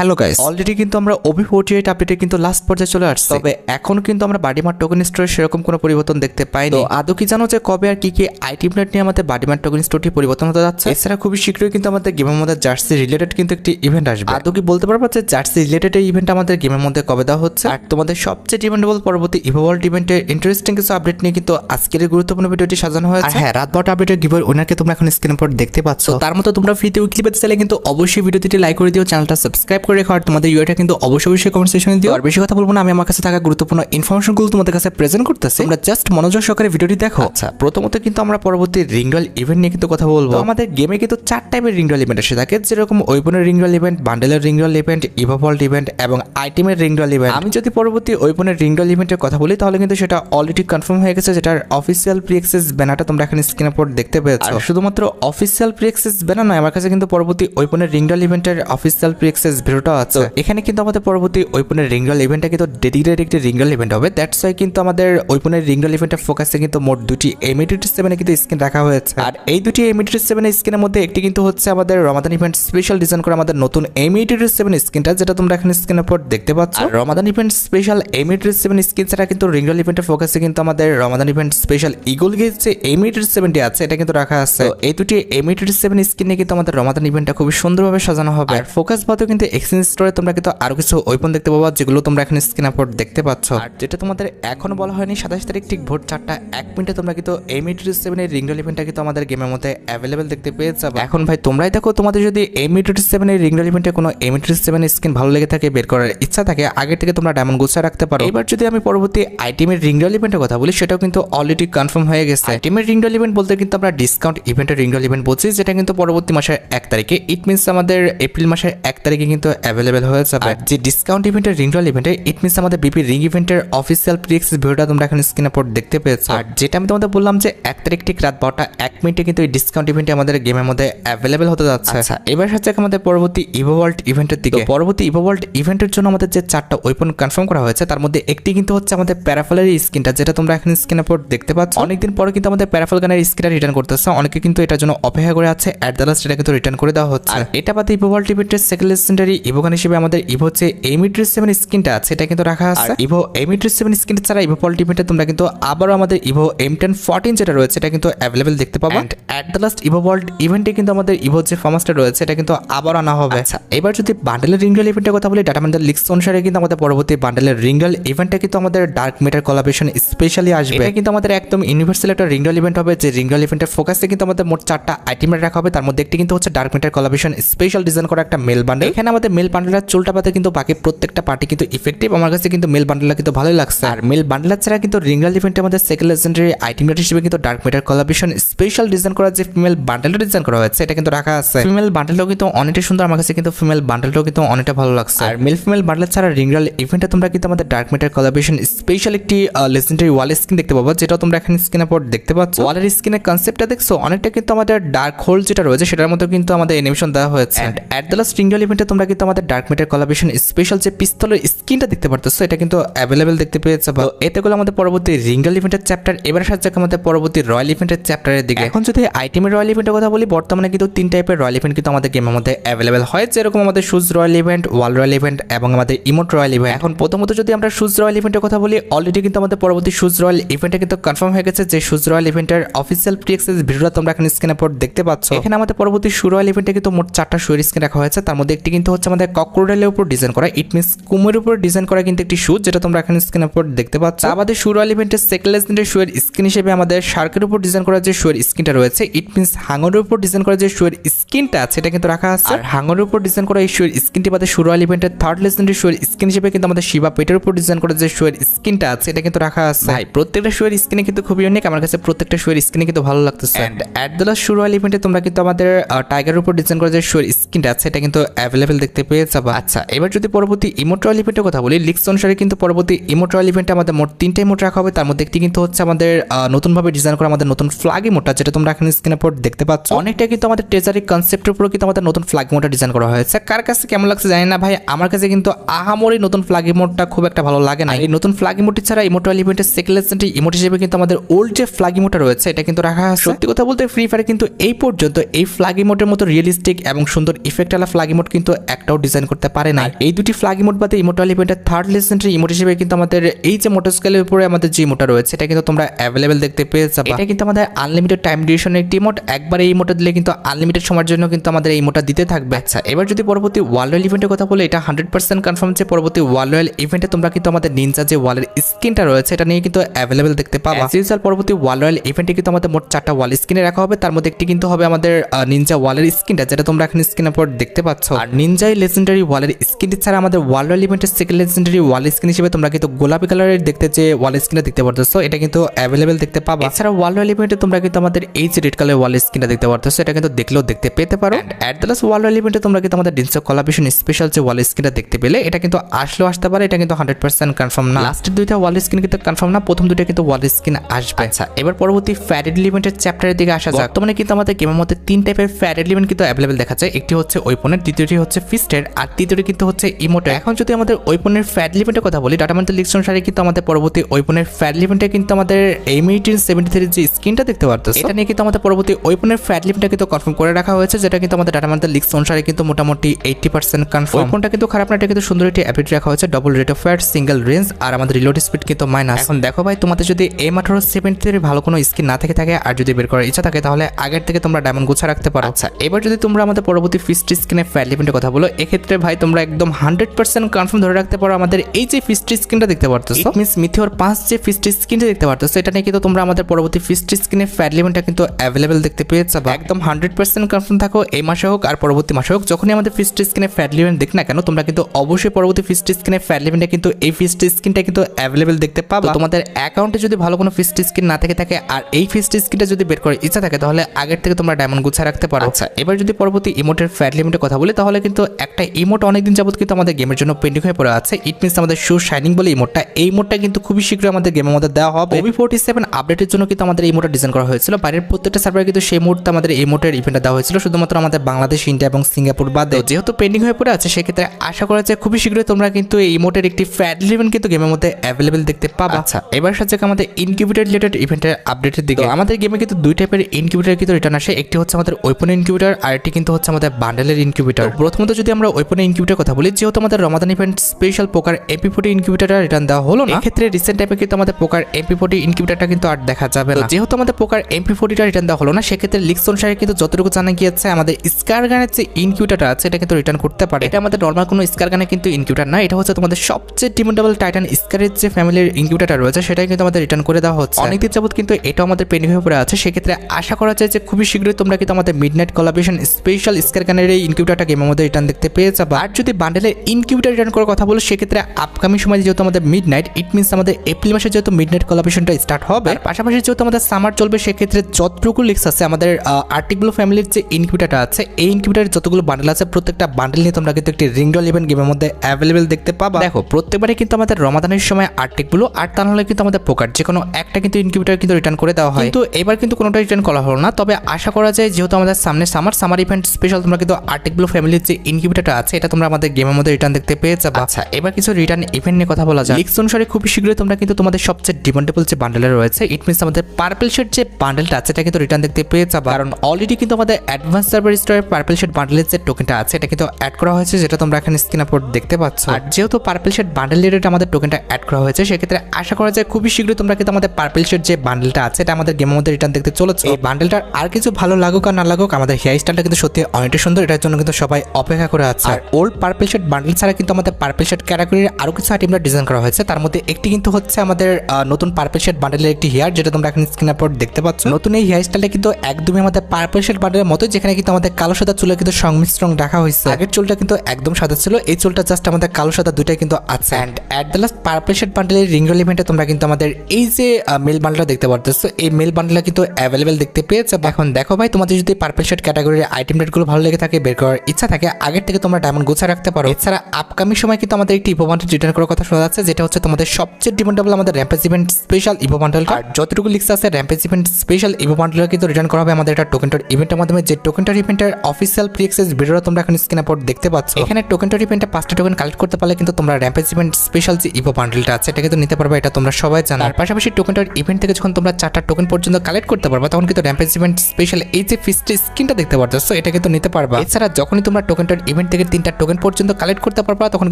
Hello guys already কিন্তু আমরা Obi forty eight আপডেটে কিন্তু লাস্ট পর্যায়ে চলে আসছি। তবে এখন কিন্তু আমরা বাডিমার টোকেন স্টোরে সেরকম কোনো পরিবর্তন দেখতে পাইনি। তো আদৌ কি জানো যে কবে আর কি কি আইটেম নেট নিয়ে আমাদের বাডিমার টোকেন স্টোরটি পরিবর্তন হতে যাচ্ছে? এছাড়া খুবই শীঘ্রই কিন্তু আমাদের গেমের মধ্যে জার্সি রিলেটেড কিন্তু একটি ইভেন্ট আসবে। আদৌ কি বলতে পারব যে জার্সি রিলেটেড এই ইভেন্ট আমাদের গেমের মধ্যে কবে দেওয়া হচ্ছে? আর তোমাদের সবচেয়ে ডিমান্ডেবল পরবর্তী ইভোভল্ট ইভেন্টের ইন্টারেস্টিং কিছু আপডেট নিয়ে কিন্তু আজকের এই গুরুত্বপূর্ণ ভিডিওটি সাজানো হয়েছে। আর হ্যাঁ রাত বারোটা আপডেটের গিভার ওনারকে তোমরা এখন স্ক্রিন পর দেখতে পাচ্ছ। তার মতো তোমরা ফ্রিতে উইকলি পেতে চাইলে কিন্তু অবশ্যই ভিডিওটি লাইক করে দিও চ্যানেলটা সাবস্ক্রাইব করে রেখো আর তোমাদের ইউআইটা কিন্তু অবশ্যই অবশ্যই কমেন্ট সেকশনে দিও। আর বেশি কথা বলব না আমি আমার কাছে থাকা গুরুত্বপূর্ণ ইনফরমেশনগুলো তোমাদের কাছে প্রেজেন্ট করতেছি। তোমরা জাস্ট মনোযোগ সহকারে ভিডিওটি দেখো। আচ্ছা প্রথমত কিন্তু আমরা পরবর্তী রিংডল ইভেন্ট নিয়ে কিন্তু কথা বলব। আমাদের গেমে কিন্তু চার টাইপের রিংডল ইভেন্ট এসে থাকে যেরকম ওয়েপনের রিংডল ইভেন্ট বান্ডেলের রিংডল ইভেন্ট ইভোভল্ট ইভেন্ট এবং আইটেমের রিংডল ইভেন্ট আমি যদি পরবর্তী ওয়েপনের রিংডল ইভেন্টের কথা বলি তাহলে কিন্তু সেটা অলরেডি কনফার্ম হয়ে গেছে যেটার অফিসিয়াল প্রি অ্যাক্সেস ব্যানারটা তোমরা এখানে স্ক্রিনের পর দেখতে পেয়েছ। শুধুমাত্র অফিসিয়াল প্রি অ্যাক্সেস ব্যানার নয় আমার কাছে কিন্তু পরবর্তী ওয়েপনের রিংডল ইভেন্টের অফিসিয়াল প্রি অ্যাক্সেস ভিডিওটাও আছে। এখানে কিন্তু আমাদের পরবর্তী ওয়েপনের রিংডল ইভেন্টটা কিন্তু ডেডিকেটেড একটি রিংডল ইভেন্ট হবে। দ্যাটস ওয়াই কিন্তু আমাদের ওয়েপনের রিংডল ইভেন্টের ফোকাসে কিন্তু মোট দুটি এমিডিটি সেভেনে কিন্তু স্ক্রিন রাখা হয়েছে। আর এই দুটি এমিডিটি সেভেনের স্ক্রিনের মধ্যে একটি কিন্তু হচ্ছে আমাদের রমাদান ইভেন্ট স্পেশাল ডিজাইন করা আমাদের নতুন এমিডিটি সেভেন স্ক্রিনটা যেটা তোমরা এখানে স্ক্রিনের পর দেখতে পাচ্ছ। আর রমাদান ইভেন্ট স্পেশাল এমিডিটি সেভেন স্ক্রিন ছাড়া কিন্তু রিংডল ইভেন্টের ফোকাসে কিন্তু আমাদের Ramadan event special eagle gauge যে এমিডিটি সেভেনটি আছে এটা কিন্তু রাখা আছে। এই দুটি এমিডিটি সেভেন স্কিনে কিন্তু আমাদের রমাদান ইভেন্টটা খুবই সুন্দরভাবে সাজানো হবে। আর ফোকাস বাদেও কিন্তু এক্সচেঞ্জ স্টোরে তোমরা কিন্তু আরও কিছু ওয়েপন দেখতে পাবা যেগুলো তোমরা এখানে স্ক্রিনের পর দেখতে পাচ্ছ। আর যেটা তোমাদের এখনও বলা হয়নি সাতাশ তারিখ ঠিক ভোর চারটা এক মিনিটে তোমরা কিন্তু এম এমিডিটি সেভেনের রিংডল ইভেন্টটা কিন্তু আমাদের গেমের মধ্যে অ্যাভেলেবেল দেখতে পেয়ে যাবে। এখন ভাই তোমরাই দেখো তোমাদের যদি এম এমিডিটি সেভেনের রিংডল ইভেন্টে কোনো এম এমিডিটি সেভেন স্কিন ভালো লেগে থাকে বের করার ইচ্ছা থাকে আগে থেকে তোমরা ডায়মন্ড গুছা রাখতে পারো। এবার যদি আমি পরবর্তী আইটেমের রিংডল ইভেন্টের কথা বলি সেটাও কিন্তু অলরেডি কনফার্ম হয়ে গেছে। আইটেমের রিংডল ইভেন্ট বলতে কিন্তু আমরা ডিসকাউন্ট ইভেন্টের রিংডল ইভেন্ট বলছি যেটা কিন্তু পরবর্তী মাসের এক তারিখে। ইট মিনস আমাদের এপ্রিল মাসের এক তারিখে কিন্তু অ্যাভেলেবেল হয়ে যাবে। যে ডিসকাউন্ট ইভেন্টের রিংডল ইভেন্টে ইট মিনস আমাদের বিপি রিং ইভেন্টের অফিসিয়াল প্রিক্স ভিডিওটা তোমরা এখন স্ক্রিনে পর দেখতে পেয়েছ। আর যেটা আমি তোমাদের বললাম যে এক তারিখ ঠিক রাত বারোটা এক মিনিটে কিন্তু এই ডিসকাউন্ট ইভেন্টে আমাদের গেমের মধ্যে অ্যাভেলেবেল হতে যাচ্ছে। আচ্ছা এবার হচ্ছে আমাদের পরবর্তী ইভোভল্ট ইভেন্টের দিকে। পরবর্তী ইভোভল্ট ইভেন্টের জন্য আমাদের যে চারটা ওয়েপন কনফার্ম করা হয়েছে তার মধ্যে একটি কিন্তু হচ্ছে আমাদের প্যারাফলের স্কিনটা যেটা তোমরা এখন স্ক্রিনের পর দেখতে পাচ্ছ। অনেকদিন পরে কিন্তু আমাদের প্যারাফল গানের স্কিনটা রিটার্ন করতেছে। অনেকে কিন্তু এটার জন্য অপেক্ষা করে আছে অ্যাট দ্য লাস্ট এটা কিন্তু রিটার্ন করে দেওয়া হচ্ছে। আর এটা বাদে ইভোভল্ট ইভেন্টের সেকেন্ড লেজেন্ডারি ইভোগান হিসেবে আমাদের ইভো যে এমিট্রিস সেভেন স্কিনটা আছে এটা কিন্তু রাখা আছে। ইভো এমিট্রিস সেভেন স্কিন ছাড়া ইভো পল্ট ইভেন্টে তোমরা কিন্তু আবারও আমাদের ইভো এম টেন ফোরটিন যেটা রয়েছে এটা কিন্তু অ্যাভেলেবেল দেখতে পাবো। At the last evo world ইভেন্টে কিন্তু আমাদের ইভো যে ফার্মাসটা রয়েছে এটা কিন্তু আবার আনা হবে। আচ্ছা। এবার যদি বান্ডেলের রিঙ্গেল ইভেন্টের কথা বলি ডাটা বান্ডেল লিক্স অনুসারে কিন্তু আমাদের পরবর্তী বান্ডেলের রিঙ্গল ইভেন্টটা কিন্তু আমাদের ডার্ক মেটার কোলাবরেশন স্পেশালি আসবে। এটা কিন্তু আমাদের একদম ইউনিভার্সাল একটা রিঙ্গল ইভেন্ট হবে যে রিঙ্গল ইভেন্টের ফোকাসে কিন্তু আমাদের মোট চারটা আইটেম রাখা হবে। তার মধ্যে একটি কিন্তু হচ্ছে dark matter collaboration special design করা একটা মেল বান্ডেল এখানে আমাদের মেল বান্ডেলের চুলটা পাতে কিন্তু বাকি প্রত্যেকটা পার্টি কিন্তু ইফেক্টিভ আমার কাছে কিন্তু মেল বান্ডেলটা কিন্তু ভালোই লাগছে। আর মেল বান্ডেল ছাড়া কিন্তু রিঙ্গল ইভেন্টের মধ্যে সেকেন্ড লেজেন্ডারি আইটেম হিসেবে কিন্তু dark matter collaboration special design করা যে ফিমেল বান্ডেলটা ডিজাইন করা হয়েছে এটা কিন্তু রাখা আছে। ফিমেল বান্ডেলটাও কিন্তু অনেকটা সুন্দর। আমার কাছে কিন্তু ফিমেল বান্ডেলটাও কিন্তু অনেকটা ভালো লাগছে। আর মেল ফিমেল বান্ডেল ছাড়া রিঙ্গল ইভেন্টে তোমরা কিন্তু আমাদের ডার্ক মেটার কোলাবরেশন স্পেশাল একটি লেজেন্ডারি ওয়াল স্কিন দেখতে পাবো যেটা তোমরা এখানে স্ক্রিনের পর দেখতে পাচ্ছ। ওয়ালের স্কিনের কনসেপ্টটা দেখছ? অনেকটা কিন্তু আমাদের ডার্ক হোল যেটা রয়েছে সেটার মধ্যে কিন্তু আমাদের অ্যানিমেশন দেওয়া হয়েছে। অ্যাট দ্য লাস্ট রিঙ্গল ইভেন্টে তোমরা কিন্তু আমাদের ডার্ক মেটার কোলাবরেশন স্পেশাল যে পিস্তলের স্কিনটা দেখতে পারতেছো এটা কিন্তু অ্যাভেলেবেল দেখতে পেয়েছে। বা এতে গুলো আমাদের পরবর্তী রিঙ্গল ইভেন্টের চ্যাপ্টার এবার সাহায্য আমাদের পরবর্তী রয়্যাল ইভেন্টের চ্যাপ্টারের দিকে। এখন যদি আইটেমের রয়্যাল ইভেন্টের কথা বলি বর্তমানে কিন্তু তিন টাইপের রয়্যাল ইভেন্ট কিন্তু আমাদের গেমের মধ্যে অ্যাভেলেবেল হয়। যেরকম আমাদের shoes royal event wall royal event এবং আমাদের ইমোট রয়্যাল ইভেন্ট এখন প্রথমত যদি আমরা শুজ রয়্যাল ইভেন্টের কথা বলি অলরেডি কিন্তু আমাদের পরবর্তী শুজ রয়্যাল ইভেন্টে কিন্তু কনফার্ম হয়ে গেছে যে শুজ রয়্যাল ইভেন্টের অফিসিয়াল প্রি এক্সেস ভিডিওটা তোমরা এখানে স্ক্রিনের পর দেখতে পাচ্ছ। এখানে আমাদের পরবর্তী শু রয়্যাল ইভেন্টে কিন্তু মোট চারটা শুয়ের স্ক্রিন রাখা হয়েছে। তার মধ্যে একটি কিন্তু হচ্ছে আমাদের ককরোডালের উপর ডিজাইন করা ইট মিনস কুমের উপর ডিজাইন করা কিন্তু একটি শু যেটা তোমরা এখানে স্ক্রিনের উপর দেখতে পাচ্ছ। আমাদের শু ইভেন্টের সেকেন্ড লেজেন্ডের শুয়ের স্কিন হিসেবে আমাদের শার্কের উপর ডিজাইন করা যে শুয়ের স্কিনটা রয়েছে ইট মিনস হাঙরের উপর ডিজাইন করা যে শুয়ের স্কিনটা আছে এটা কিন্তু রাখা আছে। আর হাঙরের উপর ডিজাইন করা এই শুয়ের স্কিনটি বাদে শু রয়্যাল ইভেন্টের থার্ড লেজেন্ডের শুয়ের স্কিন হিসেবে কিন্তু আমাদের শিবা পেটের উপর ডিজাইন করা যে শুয়ের স্কিনটা আছে এটা কিন্তু রাখা আছে। ভাই প্রত্যেকটা শুয়ের স্কিনে কিন্তু খুবই ইউনিক আমার কাছে প্রত্যেকটা শুয়ের স্কিনে কিন্তু ভালো লাগতেছে। And at the last shoe royal ইভেন্টে তোমরা কিন্তু আমাদের টাইগারের উপর ডিজাইন করা যে শুয়ের স্কিনটা আছে এটা কিন্তু অ্যাভেলেবেল দেখতে পেয়ে যাবা আচ্ছা এবার যদি পরবর্তী ইমোট রয়্যাল ইভেন্টের কথা বলি লিক্স অনুসারে কিন্তু পরবর্তী ইমোট রয়্যাল ইভেন্টে আমাদের মোট তিনটে ইমোট রাখা হবে। তার মধ্যে একটি কিন্তু হচ্ছে আমাদের নতুনভাবে ডিজাইন করা আমাদের নতুন ফ্ল্যাগ ইমোটটা যেটা তোমরা এখানে স্ক্রিনের পর দেখতে পাচ্ছ। অনেকটা কিন্তু আমাদের ট্রেজারি কনসেপ্টের উপর কিন্তু আমাদের নতুন ফ্ল্যাগ ইমোটটা ডিজাইন করা হয়েছে। কার কাছে কেমন লাগছে জানি না ভাই, আমার কাছে কিন্তু আহামরি নতুন ফ্ল্যাগ ইমোটটা খুব একটা ভালো লাগে না। এই নতুন ফ্ল্যাগ ইমোটি ছাড়া ইমোট রয়্যাল ইভেন্টের সেকেন্ড ইমোট হিসেবে কিন্তু আমাদের ওল্ড যে ফ্ল্যাগ ইমোটটা রয়েছে, এটা কিন্তু রাখা সত্যি কথা বলতে ফ্রি ফায়ার কিন্তু এই পর্যন্ত এই ফ্ল্যাগ ইমোটের মতো রিয়েলিস্টিক এবং সুন্দর ইফেক্ট আলা ফ্ল্যাগ ইমোট কিন্তু একটা একটাও ডিজাইন করতে পারে না এই দুটি ফ্ল্যাগ ইমোট বাদে ইমোটাল ইভেন্টের থার্ড লেজেন্ডারি ইমোট হিসেবে কিন্তু আমাদের এই যে মোটর স্কেলের উপরে আমাদের যে ইমোটা রয়েছে এটা কিন্তু তোমরা অ্যাভেলেবেল দেখতে পেয়ে যাবে এটা কিন্তু আমাদের আনলিমিটেড টাইম ডিউরেশনের একটি ইমোট একবার এই ইমোটা দিলে কিন্তু আনলিমিটেড সময়ের জন্য কিন্তু আমাদের এই ইমোটা দিতে থাকবে। আচ্ছা এবার যদি পরবর্তী ওয়ার্ল্ড রয়্যাল ইভেন্টের কথা বলে এটা হান্ড্রেড পার্সেন্ট কনফার্ম যে পরবর্তী ওয়ার্ল্ড রয়্যাল ইভেন্টে তোমরা কিন্তু আমাদের নিনজা যে ওয়ালের স্কিনটা রয়েছে এটা নিয়ে কিন্তু অ্যাভেলেবেল দেখতে পাবা। সিরিয়াল পরবর্তী ওয়ার্ল্ড রয়্যাল ইভেন্টে কিন্তু আমাদের মোট চারটা ওয়াল স্কিনে রাখা হবে। তার মধ্যে একটি কিন্তু হবে আমাদের নিনজা ওয়ালের স্কিনটা যেটা তোমরা এখন স্ক্রিনের পর দেখতে পাচ্ছ। আর নিনজাই লেজেন্ডারি ওয়ালের স্কিনটি ছাড়া আমাদের ওয়ার্ল্ড ইভেন্টের সেকেন্ড লেজেন্ডারি ওয়াল স্কিন হিসেবে তোমরা কিন্তু গোলাপি কালারের দেখতে যে ওয়াল স্কিনটা দেখতে পারতেছো এটা কিন্তু অ্যাভেলেবেল দেখতে পাবা। এছাড়া ওয়ার্ল্ড ইভেন্টে তোমরা কিন্তু আমাদের এই যে রেড কালার ওয়াল স্কিনটা দেখতে পারতেছো এটা কিন্তু দেখলেও দেখতে পেতে পারো। At the last world royal ইভেন্টে তোমরা কিন্তু আমাদের ডিনসো কলাবিশন স্পেশাল যে ওয়াল স্কিনটা দেখতে পেলে এটা কিন্তু আসলেও আসতে পারে এটা কিন্তু হান্ড্রেড পার্সেন্ট কনফার্ম না। লাস্টের দুইটা ওয়াল স্কিন কিন্তু কনফার্ম না প্রথম দুইটা কিন্তু ওয়াল স্কিন আসবে। আচ্ছা এবার পরবর্তী ফ্যারেড লিমিটের চ্যাপ্টারের দিকে আসা যাক। বর্তমানে কিন্তু আমাদের গেমের মধ্যে তিন টাইপের ফ্যারেড লিমিট কিন্তু অ্যাভেলেবেল দেখা যায় একটি হচ্ছে ওইপনের দ্বিতীয়টি হচ্ছে ফিস্টের আর তৃতীয়টি কিন্তু হচ্ছে ইমোটের এখন যদি আমাদের ওইপনের ফ্যাট লিমিটের কথা বলি ডাটামেন্টাল লিক্স অনুসারে কিন্তু আমাদের পরবর্তী ওইপনের ফ্যাট লিমিটে কিন্তু আমাদের এইমিটিন সেভেন্টি থ্রি যে স্ক্রিনটা দেখতে পারতো এটা নিয়ে কিন্তু আমাদের পরবর্তী ওইপনের ফ্যাট লিমিটটা কিন্তু কনফার্ম করে রাখা হয়েছে যেটা কিন্তু আমাদের ডাটামেন্টাল লিক্স অনুসারে কিন্তু মোটামুটি এইটি পার্সেন্ট কনফার্ম ওইপনটা কিন্তু খারাপ না এটা কিন্তু সুন্দর একটি অ্যাপিট রাখা হয়েছে double rate of fat single range আর আমাদের রিলোড স্পিড কিন্তু মাইনাস এখন দেখো ভাই তোমাদের যদি এম আঠারো সেভেন্টি ভালো কোনো স্কিন না থেকে থাকে আর যদি বের করার ইচ্ছা থাকে তাহলে আগের থেকে তোমরা ডায়মন্ড গোছা রাখতে পারো। আচ্ছা এবার যদি তোমরা আমাদের পরবর্তী ফিস্ট স্কিনের ফ্যাট লিমিটের কথা বলো এক্ষেত্রে ভাই তোমরা একদম হান্ড্রেড পার্সেন্ট কনফার্ম ধরে রাখতে পারো আমাদের এই যে ফিস্ট স্কিনটা দেখতে পারতেছো। মিস মিথিওর পাঁচ যে ফিস্ট স্কিনটা দেখতে পারতেছো এটা নিয়ে কিন্তু তোমরা আমাদের পরবর্তী ফিস্ট স্কিনের ফ্যাট লিমিটটা কিন্তু অ্যাভেলেবেল দেখতে পেয়ে যাবে একদম হান্ড্রেড পার্সেন্ট কনফার্ম থাকো এই মাসে হোক আর পরবর্তী মাসে হোক যখনই আমাদের ফিস্ট স্কিনের ফ্যাট লিমিট দেখ না কেন তোমরা কিন্তু অবশ্যই পরবর্তী ফিস্ট স্কিনের ফ্যাট লিমিটটা কিন্তু এই ফিস্ট স্কিনটা কিন্তু অ্যাভেলেবেল দেখতে পাবো। তোমাদের অ্যাকাউন্টে যদি ভালো কোনো ফিস্ট স্ক্রিন না থেকে থাকে আর এই ফিস্ট স্কিনটা যদি বের করার ইচ্ছা থাকে তাহলে আগের থেকে তোমরা ডায়মন্ড গুছা রাখতে পারো। আচ্ছা। এবার যদি পরবর্তী ইমোটের ফ্যাট লিমিটের কথা বলি তাহলে কিন্তু একটা ইমোট অনেকদিন যাবত কিন্তু আমাদের গেমের জন্য পেন্ডিং হয়ে পড়ে আছে। ইট মিনস আমাদের শো শাইনিং বলে ইমোটটা এই ইমোটটা কিন্তু খুবই শীঘ্রই আমাদের গেমের মধ্যে দেওয়া হবে। ওবি ফোর্টি সেভেন আপডেটের জন্য কিন্তু আমাদের এই মোটটা ডিজাইন করা হয়েছিল। বাইরের প্রত্যেকটা সার্ভারে কিন্তু সেই মুহূর্তে আমাদের এই মোটের ইভেন্টটা দেওয়া হয়েছিল। শুধুমাত্র আমাদের বাংলাদেশ ইন্ডিয়া এবং সিঙ্গাপুর বাদে। যেহেতু পেন্ডিং হয়ে পড়ে আছে সেক্ষেত্রে আশা করা যায় খুবই শীঘ্রই তোমরা কিন্তু এই ইমোটের একটি ফ্যাট ইভেন্ট কিন্তু গেমের মধ্যে অ্যাভেলেবেল দেখতে পাবা। আচ্ছা এবার সাথে আমাদের ইনকিউবেটার রিলেটেড ইভেন্টের আপডেটের দিকে। আমাদের গেমে কিন্তু দুই টাইপের ইনকিউবেটার কিন্তু রিটার্ন আসে। একটি হচ্ছে আমাদের ওয়েপন ইনকিউবেটার আর একটি কিন্তু হচ্ছে আমাদের বান্ডেলের ইনকিউবেটার প্রথমত যদি আমরা ওয়েপন ইনকিউবেটার কথা বলি যেহেতু আমাদের Ramadan event special poker MP forty incubator return দেওয়া হলো না এক্ষেত্রে রিসেন্ট টাইপে কিন্তু আমাদের পোকার এমপি ফোর্টি ইনকিউবেটারটা কিন্তু আর দেখা যাবে না। যেহেতু আমাদের পোকার এমপি ফোর্টিটা রিটার্ন দেওয়া হলো না সেক্ষেত্রে লিক্স অনুসারে কিন্তু যতটুকু জানা গিয়েছে আমাদের স্কার গানের যে ইনকিউবেটার আছে এটা কিন্তু রিটার্ন করতে পারে। এটা আমাদের নর্মাল কোনো স্কার গানে কিন্তু ইনকিউটার না এটা হচ্ছে তোমাদের সবচেয়ে ডিমান্ডেবল টাইটান স্কারের যে ফ্যামিলির ইনকিউবেটার রয়েছে সেটাই কিন্তু আমাদের রিটার্ন করে দেওয়া হচ্ছে। অনেকদিন যাবত কিন্তু এটাও আমাদের পেন্ডিং হয়ে পড়ে আছে সেক্ষেত্রে আশা করা যায় যে খুবই শীঘ্রই তোমরা কিন্তু আমাদের midnight collaboration special scar গানের এই ইনকিউবেটারটা গেমের মধ্যে রিটার্ন দেখতে পেয়ে যাবে। আর যদি বান্ডেলের ইনকিউবেটার রিটার্ন করার কথা বলো সেক্ষেত্রে আপকামিং সময় যেহেতু আমাদের মিড নাইট ইট মিনস আমাদের এপ্রিল মাসে যেহেতু মিড নাইট কলাবেশনটা স্টার্ট হবে পাশাপাশি যেহেতু আমাদের সামার চলবে সেক্ষেত্রে যতটুকু লিক্স আছে আমাদের আর্টিকগুলো ফ্যামিলির যে ইনকিউবেটারটা আছে এই ইনকিউবেটারের যতগুলো বান্ডেল আছে প্রত্যেকটা বান্ডেল নিয়ে তোমরা কিন্তু একটি রিংডল ইভেন্ট গেমের মধ্যে অ্যাভেলেবেল দেখতে পাবা। দেখো প্রত্যেকবারে কিন্তু আমাদের রমাদানের সময় আর্টিকগুলো আর তা নাহলে কিন্তু আমাদের পোকার যে কোনো একটা কিন্তু ইনকিউবেটার কিন্তু রিটার্ন করে দেওয়া হয়। কিন্তু এবার কিন্তু কোনোটা রিটার্ন করা হলো না তবে আশা করা যায় যেহেতু আমাদের সামনে সামার সামার ইভেন্ট স্পেশাল তোমরা কিন্তু আর্টিকগুলো ফ্যামিলির যে ইনকিউবেটারটা আছে এটা তোমরা আমাদের গেমের মধ্যে রিটার্ন দেখতে পেয়ে যাবে আচ্ছা। এবার কিছু রিটার্ন ইভেন্ট নিয়ে কথা বলা যায় লিক্স অনুসারে খুবই শীঘ্রই তোমরা কিন্তু তোমাদের সবচেয়ে ডিমান্ডেবল যে বান্ডেল রয়েছে ইট মিনস আমাদের পার্পল শেড যে বান্ডেলটা আছে এটা কিন্তু রিটার্ন দেখতে পেয়ে যাবে কারণ অলরেডি কিন্তু আমাদের অ্যাডভান্স সার্ভার স্টোরে পার্পল শেড বান্ডেলের যে টোকেনটা আছে এটা কিন্তু অ্যাড করা হয়েছে যেটা তোমরা এখানে স্ক্রিন আপলোড দেখতে পাচ্ছ। আর যেহেতু পার্পল শেড বান্ডেল রিলেটেড আমাদের টোকেনটা অ্যাড করা হয়েছে সেক্ষেত্রে আশা করা যায় খুবই শীঘ্রই তোমরা কিন্তু আমাদের পার্পল শেড যে বান্ডেলটা আছে এটা আমাদের গেমের মধ্যে রিটার্ন দেখতে চলেছে। এই বান্ডেলটার আর কিছু ভালো লাগুক আর না লাগুক আমাদের হেয়ার স্টাইলটা কিন্তু সত্যি অনেকটা সুন্দর এটার জন্য কিন্তু সবাই অপেক্ষা করে আছে। আর ওল্ড পার্পল শেড বান্ডেল ছাড়া কিন্তু আমাদের পার্পল শেড ক্যাটাগরির আরও কিছু আইটেমটা ডিজাইন করা হয়েছে। তার মধ্যে একটি কিন্তু হচ্ছে আমাদের নতুন পার্পল শেড বান্ডেলের একটি হেয়ার যেটা তোমরা এখন স্ক্রিনের পর দেখতে পাচ্ছ। নতুন এই হেয়ার স্টাইলটা কিন্তু একদমই আমাদের পার্পল শেড বান্ডেলের মতো যেখানে কিন্তু আমাদের কালো সাদা চুলে কিন্তু সংমিশ্রণ রাখা হয়েছে। আগের চুলটা কিন্তু একদম সাদা ছিল, এই চুলটা জাস্ট আমাদের কালো সাদা দুটাই কিন্তু আছে। And at the last purple shade বান্ডেলের ring ইভেন্টে তোমরা কিন্তু আমাদের এই যে মেল বান্ডেলটা দেখতে পারতেছো, এই মেল বান্ডেলটা কিন্তু অ্যাভেলেবেল দেখতে পেয়েছে। এখন দেখো ভাই, তোমাদের যদি পার্পল শেড ক্যাটাগরির আইটেম রেটগুলো ভালো লেগে থাকে, বের করার ইচ্ছা থাকে আগের থেকে তোমরা ডায়মন্ড গোছা রাখতে পারো। এছাড়া আপকামিং সময় কিন্তু আমাদের একটি ইভো বান্ডেল রিটার্ন করার কথা শোনা যাচ্ছে যেটা হচ্ছে তোমাদের সবচেয়ে ডিমান্ডেবল আমাদের rampage event special evo bundle আর যতটুকু লিক্স আছে র্যাম্পেজ ইভেন্ট স্পেশাল ইভো কিন্তু রিটার্ন করা হবে আমাদের এটা টোকেন্টার ইভেন্টের মাধ্যমে। যে টোকেন্টার ইভেন্টের অফিসিয়াল প্রি এক্সেস ভিডিওটা তোমরা এখন স্ক্রিনে পর দেখতে পাচ্ছ। এখানে টোকেন্টার ইভেন্টে পাঁচটা টোকেন কালেক্ট করতে পারলে কিন্তু তোমরা র্যাম্পেজ ইভেন্ট স্পেশাল যে ইভো বান্ডেলটা আছে এটা কিন্তু নিতে পারবে এটা তোমরা সবাই জানো। আর পাশাপাশি টোকেন্টার ইভেন্ট থেকে যখন তোমরা চারটা টোকেন পর্যন্ত কালেক্ট করতে পারবে তখন কিন্তু র্যাম্পেজ ইভেন্ট স্পেশাল এই যে ফিস্টের স্কিনটা দেখতে পারতেছো এটা কিন্তু নিতে পারবা। এছাড়া যখনই তোমরা টোকেন্টার ইভেন্ট থেকে তিনটা টোকেন পর্যন্ত কালেক্ট করতে পারবা, তখন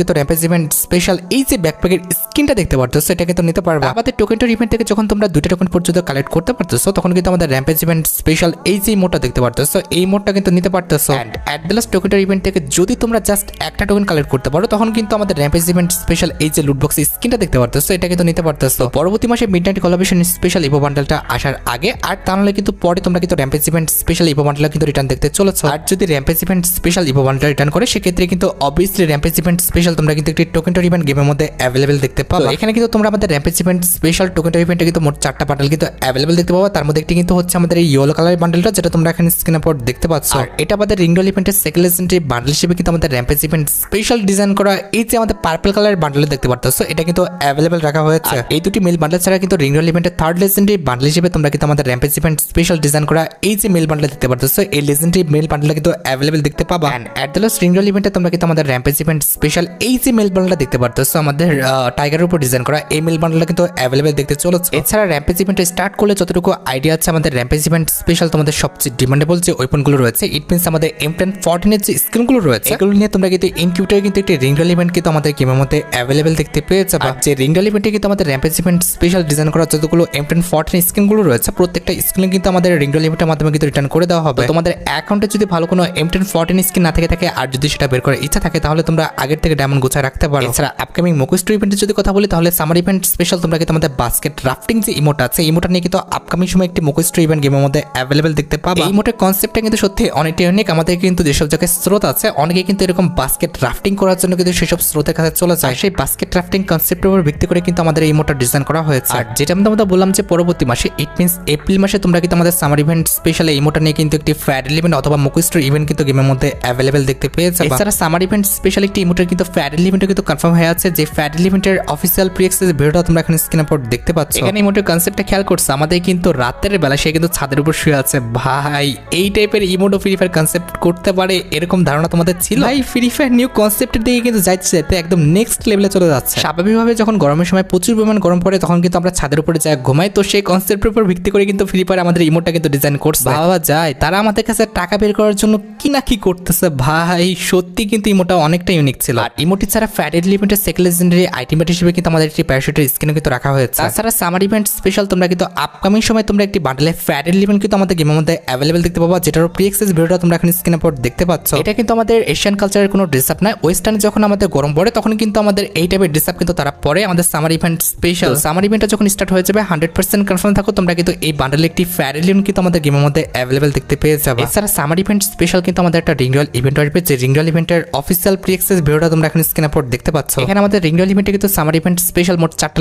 কিন্তু র্যাম্পেজ ইভেন্ট স্পেশাল এই যে ব্যাকপ্যাকের স্কিনটা দেখতে পারতেছো এটা কিন্তু নিতে পারবা। আমাদের টোকেনটার ইভেন্ট থেকে যখন তোমরা দুইটা টোকেন পর্যন্ত কালেক্ট করতে পারতেছো তখন কিন্তু আমাদের র্যাম্পেজ ইভেন্ট স্পেশাল এই যে মোডটা দেখতে পারতেছো এই মোডটা কিন্তু নিতে পারতেছো অ্যান্ড অ্যাট দ্য লাস্ট টোকেনটার ইভেন্ট থেকে যদি তোমরা জাস্ট একটা টোকেন কালেক্ট করতে পারো, তখন কিন্তু আমাদের র্যাম্পেজ ইভেন্ট স্পেশাল এই যে লুটবক্স স্কিনটা দেখতে পারতেছো এটা কিন্তু নিতে পারতেছো পরবর্তী মাসে midnight collaboration special evo বান্ডেলটা আসার আগে, আর তা নাহলে কিন্তু পরে তোমরা কিন্তু rampage event special evo bundle কিন্তু রিটার্ন দেখতে চলেছো। আর যদি rampage event special evo bundle return করে সেক্ষেত্রে কিন্তু অবভিয়াসলি র্যাম্পেজ ইভেন্ট স্পেশাল তোমরা কিন্তু একটি টোকেনটার ইভেন্ট গেমের মধ্যে অ্যাভেলেবেল দেখতে পাবো। এখানে কিন্তু তোমরা আমাদের র্যাম্পেজ ইভেন্ট স্পেশাল টোকেনটার ইভেন্টে কিন্তু মোট চারটা বান্ডেল কিন্তু অ্যাভেলেবেল দেখতে পাবো। তার মধ্যে একটি কিন্তু হচ্ছে আমাদের এই ইয়েলো কালারের বান্ডেলটা যেটা তোমরা এখানে স্ক্রিনের পর দেখতে পাচ্ছ। আর এটা আমাদের রিংডল ইভেন্টের সেকেন্ড লেজেন্ডারি বান্ডেল হিসেবে কিন্তু আমাদের র্যাম্পেজ ইভেন্ট স্পেশাল ডিজাইন করা এই যে আমাদের পার্পল কালারের বান্ডেল দেখতে পাচ্ছ এটা কিন্তু অ্যাভেলেবেল রাখা হয়েছে। আর এই দুটি মেল বান্ডেল ছাড়া কিন্তু রিংডল ইভেন্টের থার্ড লেজেন্ডারি বান্ডেল হিসেবে তোমরা কিন্তু আমাদের র্যাম্পেজ ইভেন্ট স্পেশাল ডিজাইন করা এই যে মেল বান্ডেল দেখতে পাচ্ছ এই লেজেন্ডারি মেল বান্ডেলটা কিন্তু অ্যাভেলেবেল দেখতে পাবা। অ্যান্ড অ্যাট দ্য লাস্ট রিংডল ইভেন্টে তোমরা কিন্তু আমাদের র্যাম্পেজ ইভেন্ট স্পেশাল এই যে মেল বান্ডেলটা দেখতে পাচ্ছ আমাদের টাইগারের উপর ডিজাইন করা এই মেল বান্ডেলটা কিন্তু অ্যাভেলেবেল দেখতে চলেছে। এছাড়া র্যাম্পেজ ইভেন্ট স্টার্ট করলে যতটুকু আইডিয়া আছে আমাদের র্যাম্পেজ ইভেন্ট স্পেশাল তোমাদের সবচেয়ে ডিমান্ডেবল যে ওয়েপনগুলো রয়েছে ইট মিনস আমাদের এম টেন ফোরটিনের যে স্কিনগুলো রয়েছে এগুলো নিয়ে তোমরা কিন্তু ইনকিউটারে কিন্তু একটি রিংডল ইভেন্ট কিন্তু আমাদের গেমের মধ্যে অ্যাভেলেবেল দেখতে পেয়ে যাবে যে রিংডল ইভেন্টে কিন্তু আমাদের র্যাম্পেজ ইভেন্ট স্পেশাল ডিজাইন করা যতগুলো এম টেন ফোরটিন স্কিনগুলো রয়েছে প্রত্যেকটা স্কিন কিন্তু আমাদের রিংডল ইভেন্টের মাধ্যমে কিন্তু রিটার্ন করে দেওয়া হবে। তোমাদের অ্যাকাউন্টে যদি ভালো কোনো এম টেন ফোরটিন স্কিন না থেকে থাকে আর যদি সেটা বের করার ইচ্ছা থাকে তাহলে তোমরা আগের থেকে ডায়মন্ড গোছায় রাখতে পারো। এছাড়া আপকামিং মুকুস্ট ইভেন্টের যদি কথা বলি তাহলে সামার ইভেন্ট স্পেশাল তোমরা কিন্তু আমাদের বাস্কেট রাফটিং যে ইমোট আছে ইমোটা নিয়ে কিন্তু আপকামিং সময় একটি মুকুস্ট ইভেন্ট গেমের মধ্যে অ্যাভেলেবেল দেখতে পাবে। এই মোটের কনসেপ্টটা কিন্তু সত্যি অনেকটাই অনেক আমাদের কিন্তু যেসব জায়গায় স্রোত আছে অনেকে কিন্তু এরকম বাস্কেট রাফটিং করার জন্য কিন্তু সেসব স্রোতের কাছে চলে যায়। সেই বাস্কেট রাফটিং কনসেপ্টের উপর ভিত্তি করে কিন্তু আমাদের এই মোটর ডিজাইন করা হয়েছে। আর যেটা আমি তোমাদের বললাম যে পরবর্তী মাসে ইট মিনস এপ্রিল মাসে তোমরা কিন্তু আমাদের সামার ইভেন্ট স্পেশাল এই মোটর নিয়ে কিন্তু একটি ফ্যাড ইভেন্ট অথবা মুকুস্টর ইভেন্ট কিন্তু গেমের মধ্যে অ্যাভেলেবেল দেখতে পেয়েছে এছাড়া সামার ইভেন্ট স্পেশাল একটি ইমোটের কিন্তু ফ্যাড ইভেন্টও কিন্তু কনফার্ম হয়ে আছে যে ফ্যাড ইভেন্টের অফিসিয়াল প্রিএক্সেস ভিডিওটা তোমরা এখানে স্ক্রিনের পর দেখতে পাচ্ছ। এখানে ইমোটের কনসেপ্টটা খেয়াল করছে আমাদের কিন্তু রাতের বেলা সে কিন্তু ছাদের উপর শুয়ে আছে। ভাই এই টাইপের ইমোটো ফ্রি ফায়ার কনসেপ্ট করতে পারে এরকম ধারণা তোমাদের ছিল? ভাই ফ্রি ফায়ার নিউ কনসেপ্টের দিকে কিন্তু যাচ্ছে যেতে একদম নেক্সট লেভেলে চলে যাচ্ছে। স্বাভাবিকভাবে যখন গরমের সময় প্রচুর পরিমাণ গরম পড়ে তখন কিন্তু আমরা ছাদের উপরে যাই ঘুমাই তো সেই কনসেপ্টের উপর ভিত্তি করে কিন্তু ফ্রি ফায়ার আমাদের ইমোটটা কিন্তু ডিজাইন করছে। বাবা যায় তারা আমাদের কাছে টাকা বের করার জন্য কি না কি করতেছে ভাই। সত্যি কিন্তু ইমোটা অনেকটা ইউনিক ছিল। আর ইমোটি ছাড়া ফ্যাট লিমিটেড সেকেন্ড লেজেন্ডারি আইটেমেট হিসেবে কিন্তু আমাদের একটি প্যারাশুটের স্ক্রিনে কিন্তু রাখা হয়েছে। তাছাড়া সামার ইভেন্ট স্পেশাল তোমরা কিন্তু আপকামিং সময় তোমরা একটি বান্ডেলে ফ্যাট লিমিট কিন্তু আমাদের গেমের মধ্যে অ্যাভেলেবল দেখতে পাবো যেটার প্রি এক্সেস ভিডিওটা তোমরা এখন স্ক্রিনে পর দেখতে পাচ্ছ। এটা কিন্তু আমাদের এশিয়ান কালচারের কোনো ড্রেস আপ নয়। ওয়েস্টার্নে যখন আমাদের গরম পড়ে তখন কিন্তু আমাদের এই টাইপের ড্রেস আপ কিন্তু তারা পরে আমাদের সামার ইভেন্ট স্পেশাল সামার ইভেন্টটা যখন স্টার্ট হয়ে যাবে হান্ড্রেড পার্সেন্ট কনফার্ম থাকো তোমরা কিন্তু এই বান্ডেলে একটি ফ্যাট লিমিট কিন্তু আমাদের গেমের মধ্যে অ্যাভেলেবল দেখতে পেয়ে যাবে। এছাড়া সামার ইভেন্ট স্পেশাল কিন্তু আমাদের একটা রিংডল ইভেন্ট আসবে যে রিংডল ইভেন্টের অফিসিয়াল প্রি এক্সেস ভিডিওটা তোমরা এখন স্ক্রিনে পর দেখতে পাচ্ছ। এখানে আমাদের রিংডল ইভেন্টে কিন্তু সামার ইভেন্ট স্পেশাল মোট চারটা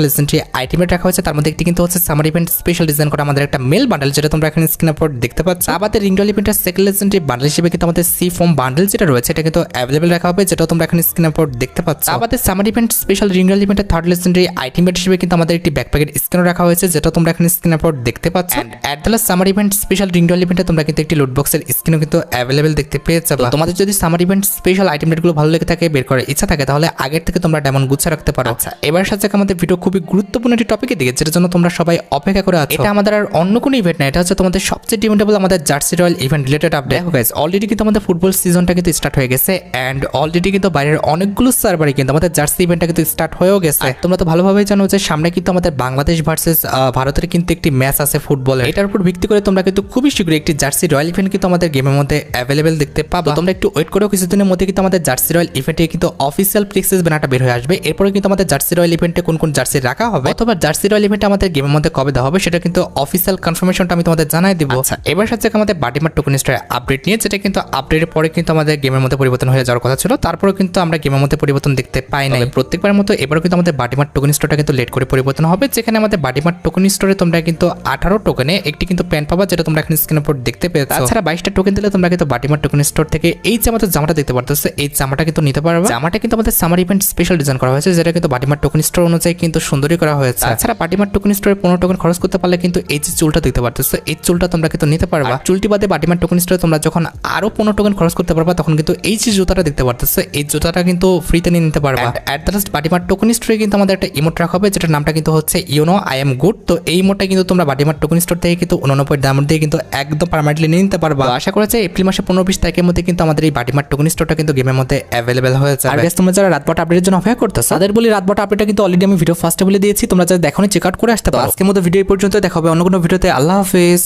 আইটেমেট রাখা হয়েছে। তার মধ্যে একটি কিন্তু হচ্ছে সামার ইভেন্ট স্পেশাল ডিজাইন করা আমাদের একটা মেল বান্ডেল যেটা তোমরা এখানে স্ক্রিনের পর দেখতে পাচ্ছ। আমাদের রিংডল ইভেন্টের সেকেন্ড বান্ডেল হিসেবে কিন্তু আমাদের সি ফোম বান্ডেল যেটা রয়েছে এটা কিন্তু অ্যাভেলেবল রাখা হবে যেটা তোমরা এখানে স্ক্রিনের পর দেখতে পাচ্ছ। আমাদের সামার ইভেন্ট স্পেশাল রিংডল ইভেন্টের থার্ড লেজেন্ডারি আইটেমেট হিসেবে কিন্তু আমাদের একটি ব্যাকপ্যাকের স্ক্রিন রাখা হয়েছে যেটা তোমরা এখানে স্ক্রিনের পর দেখতে পাচ্ছ। At the summer event special রিংডল ইভেন্টে তোমরা কিন্তু একটি লোড বক্সের স্ক্রিনও কিন্তু অ্যাভেলেবল দেখতে পেয়ে যাবে। তোমাদের যদি সামার ইভেন্ট স্পেশাল আইটেমগুলো ভালো লেগে থাকে বের করার ইচ্ছা থাকে তাহলে আগের থেকে তোমরা ডায়মন্ড গুছা রাখতে পারো। আচ্ছা। এবার সাথে আমাদের ভিডিও খুবই গুরুত্বপূর্ণ একটি টপিকে দিকে যেটার জন্য তোমরা সবাই অপেক্ষা করে আছো। এটা আমাদের আর অন্য কোনো ইভেন্ট না এটা হচ্ছে তোমাদের সবচেয়ে ডিমেন্ডেবল আমাদের jersey royal event related update guys already কিন্তু আমাদের ফুটবল সিজনটা কিন্তু স্টার্ট হয়ে গেছে এন্ড অলরেডি কিন্তু বাইরের অনেকগুলো সার্ভারে কিন্তু আমাদের জার্সি ইভেন্টটা কিন্তু স্টার্ট হয়েও গেছে। তোমরা তো ভালোভাবেই জানো যে সামনে কিন্তু আমাদের বাংলাদেশ ভার্সেস ভারতের কিন্তু একটি ম্যাচ আছে ফুটবলের এটার উপর ভিত্তি করে তোমরা কিন্তু খুবই শীঘ্রই একটি জার্সি রয়্যাল ইভেন্ট কিন্তু আমাদের গেমের মধ্যে অ্যাভেলেবেল দেখতে পাবো। তোমরা একটু ওয়েট করো কিছুদিনের মধ্যে কিন্তু আমাদের জার্সি রয়্যাল ইভেন্টে কিন্তু অফিসিয়াল প্লেক্সেস ব্যানারটা বের হয়ে আসবে। এরপরে কিন্তু আমাদের জার্সি রয়্যাল ইভেন্টে কোন কোন জার্সি রাখা হবে অথবা জার্সি রয়্যাল ইভেন্ট আমাদের গেমের মধ্যে কবে দেওয়া হবে সেটা কিন্তু অফিসিয়াল কনফার্মেশনটা আমি তোমাদের জানাই দিব। আচ্ছা। এবার সাথে আমাদের বাটিমার টোকেন স্টার আপডেট নিয়ে যেটা কিন্তু আপডেটের পরে কিন্তু আমাদের গেমের মধ্যে পরিবর্তন হয়ে যাওয়ার কথা ছিল। তারপরেও কিন্তু আমরা গেমের মধ্যে পরিবর্তন দেখতে পাই নাই। প্রত্যেকবার মতো এবারও কিন্তু আমাদের বাটিমার টোকেন স্টোরটা কিন্তু লেট করে পরিবর্তন হবে। যেখানে আমাদের বাটিমার টোকেন স্টোরে তোমরা কিন্তু আঠারো টোকেনে একটি কিন্তু প্যান্ট পাবা যেটা তোমরা এখানে স্ক্রিনের উপর দেখতে পেয়েছ। তাছাড়া বাইশটা টোকেন দিলে তোমরা কিন্তু বাটিমার টোকেন স্টোর থেকে এই যে আমাদের জামাটা দেখতে পারতেছো এই জামাটা কিন্তু নিতে পারবে। জামাটা কিন্তু আমাদের সামার ইভেন্ট স্পেশাল ডিজাইন করা হয়েছে যেটা কিন্তু বাটিমার টোকেন স্টোর অনুযায়ী কিন্তু সুন্দরই করা হয়েছে। তাছাড়া বাটিমার টোকেন স্টোরে পনেরো টোকেন খরচ করতে পারলে কিন্তু এই যে চুলটা দেখতে পারতেছো এই চুলটা তোমরা কিন্তু নিতে পারবা। চুলটি বাদে বাটিমার টোকেন স্টোরে তোমরা যখন আরও পনেরো টোকেন খরচ করতে পারবা তখন কিন্তু এই যে জুতাটা দেখতে পারতেছো এই জুতাটা কিন্তু ফ্রিতে নিয়ে নিতে পারবা। অ্যাট দ্য লাস্ট বাটিমার টোকেন স্টোরে কিন্তু আমাদের একটা ইমোট রাখা হবে যেটার নামটা কিন্তু হচ্ছে ইউনো আই এম গুড তো এই ইমোটটা কিন্তু তোমরা বাটিমার টোকেন স্টোর থেকে কিন্তু উননব্বই দামের দিয়ে কিন্তু একদম পারমানেন্টলি নিয়ে নিতে পারবা। আশা করা যায় এপ্রিল মাসে পনেরো বিশ তারিখের মধ্যে কিন্তু আমাদের এই বাটিমার টোকেন স্টোরটা কিন্তু গেমের মধ্যে অ্যাভেলেবেল হয়ে যাবে আর তোমরা যারা রাতবট আপডেটের জন্য অপেক্ষা করতেছো তাদের বলি রাতবট আপডেটটা কিন্তু অলরেডি আমি ভিডিও ফার্স্টে বলে দিয়েছি তোমরা যারা দেখো চেক আউট করে আসতে পারো। আজকের মতো ভিডিও এই পর্যন্ত দেখা হবে অন্য কোনো ভিডিওতে আল্লাহ হাফেজ।